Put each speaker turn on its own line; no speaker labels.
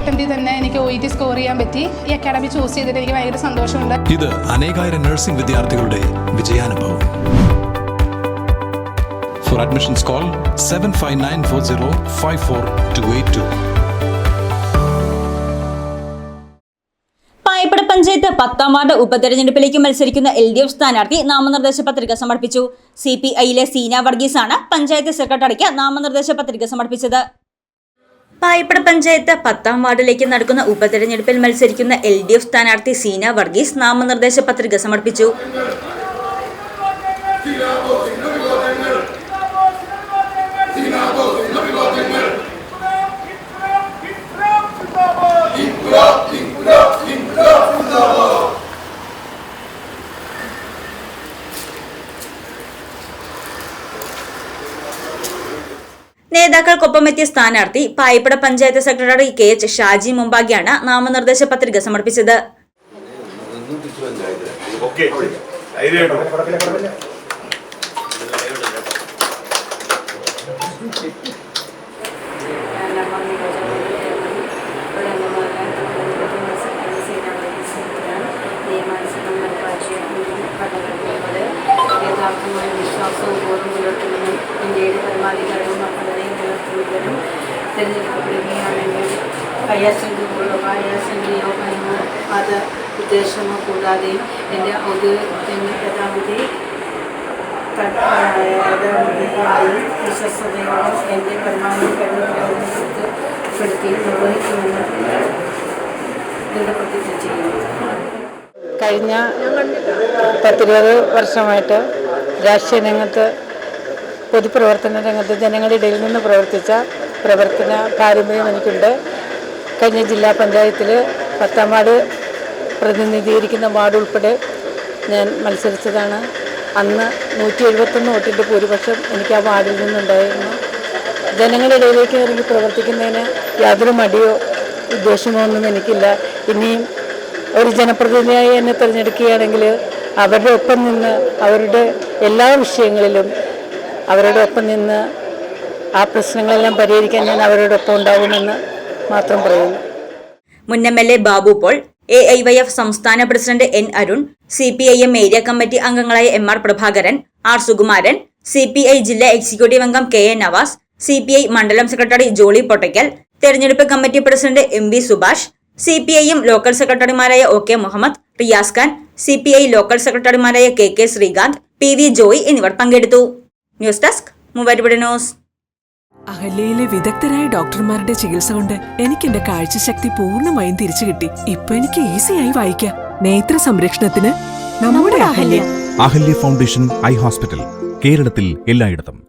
അറ്റംപ്റ്റിൽ തന്നെ എനിക്ക് O E T score ചെയ്യാൻ പറ്റി. ഈ അക്കാഡമി ചൂസ് ചെയ്തിട്ട് എനിക്ക് ഭയങ്കര സന്തോഷമുണ്ട്.
ഇത് അനേകായിരം നഴ്സിംഗ് വിദ്യാർത്ഥികളുടെ വിജയാനുഭവം. For admissions call seven five nine four zero five four two eight two
Payippad panchayat പത്താം വാർഡ് ഉപതെരഞ്ഞെടുപ്പിലേക്ക് മത്സരിക്കുന്ന എൽ ഡി എഫ് സ്ഥാനാർത്ഥി നാമനിർദ്ദേശ പത്രിക സമർപ്പിച്ചു. സി പി ഐയിലെ സീന വർഗീസ് ആണ് പഞ്ചായത്ത് സെക്രട്ടറിക്ക് നാമനിർദ്ദേശ പത്രിക സമർപ്പിച്ചത്. പായപ്പട പഞ്ചായത്ത് പത്താം വാർഡിലേക്ക് നടക്കുന്ന ഉപതെരഞ്ഞെടുപ്പിൽ മത്സരിക്കുന്ന എൽ ഡി എഫ് സ്ഥാനാർത്ഥി സീന വർഗീസ് നാമനിർദ്ദേശ പത്രിക സമർപ്പിച്ചു നേതാക്കൾക്കൊപ്പമെത്തിയ സ്ഥാനാർത്ഥി Payippad panchayat secretary K H Shaji മുമ്പാകെയാണ് നാമനിർദ്ദേശ പത്രിക സമർപ്പിച്ചത്.
യഥാർത്ഥമായ വിശ്വാസവും ബോധം പുലർത്തുന്നതും ഇന്ത്യയുടെ പരമാധികാരവും അഖണ്ഡതയും നിലനിർത്തുന്നതിനും തിരഞ്ഞെടുക്കപ്പെടുകയാണെങ്കിൽ അയാസംഖ്യകളോ അയാസംഖ്യയോ ഭയമോ മത ഉദ്ദേശമോ കൂടാതെയും എന്റെ ഔദ്യോഗിക യഥാവിധി യഥാവിധിയായി വിശ്വസതയോടെ എന്റെ പരമാവധി കഴിവുപെടുത്തി നിർവഹിക്കുമെന്ന് ദൃഢപ്രതിജ്ഞ ചെയ്യുന്നു.
കഴിഞ്ഞ പത്തിരുപത് വർഷമായിട്ട് രാഷ്ട്രീയ രംഗത്ത് പൊതുപ്രവർത്തന രംഗത്ത് ജനങ്ങളുടെ ഇടയിൽ നിന്ന് പ്രവർത്തിച്ച പ്രവർത്തന പാരമ്പര്യം എനിക്കുണ്ട്. കഴിഞ്ഞ ജില്ലാ പഞ്ചായത്തിൽ പത്താം വാർഡ് പ്രതിനിധീകരിക്കുന്ന വാർഡ് ഉൾപ്പെടെ ഞാൻ മത്സരിച്ചതാണ്. അന്ന് നൂറ്റി എഴുപത്തൊന്ന് വോട്ടിന്റെ ഭൂരിപക്ഷം എനിക്ക് ആ വാർഡിൽ നിന്നുണ്ടായിരുന്നു. ജനങ്ങളുടെ ഇടയിലേക്ക് ഇറങ്ങി പ്രവർത്തിക്കുന്നതിന് യാതൊരു മടിയോ ഉദ്ദേശമോ ഒന്നും എനിക്കില്ല. ഇനിയും ഒരു ജനപ്രതിനിധിയായി എന്നെ തിരഞ്ഞെടുക്കുകയാണെങ്കിൽ അവരുടെ ഒപ്പം നിന്ന് അവരുടെ എല്ലാ വിഷയങ്ങളിലും അവരുടെ ഒപ്പം നിന്ന് ആ പ്രശ്നങ്ങളെല്ലാം പരിഹരിക്കാൻ ഞാൻ അവരോടൊപ്പം ഒപ്പം ഉണ്ടാകുമെന്ന് മാത്രം പറയുന്നു.
മുൻ M L A Babu Paul? A I Y F സംസ്ഥാന president N Arun C P I M area committee അംഗങ്ങളായ M R Prabhakaran R Sukumaran C P I ജില്ലാ എക്സിക്യൂട്ടീവ് അംഗം K A Navas C P I മണ്ഡലം secretary Jolly Pottakkal തെരഞ്ഞെടുപ്പ് committee president M V Subhash C P ഐയും local സെക്രട്ടറിമാരായ O K Muhammad Riyas Khan C P I local സെക്രട്ടറിമാരായ K K Sreekanth P V Joy എന്നിവർ പങ്കെടുത്തു. News desk Muvattupuzha news.
അഹല്യയിലെ വിദഗ്ധരായ ഡോക്ടർമാരുടെ ചികിത്സ കൊണ്ട് എനിക്ക് എന്റെ കാഴ്ചശക്തി പൂർണമായും തിരിച്ചു കിട്ടി. ഇപ്പൊ എനിക്ക് ഈസിയായി വായിക്കാം. നേത്ര സംരക്ഷണത്തിന് നമ്മുടെ Ahalya.
Ahalya foundation eye hospital കേരളത്തിൽ എല്ലായിടത്തും.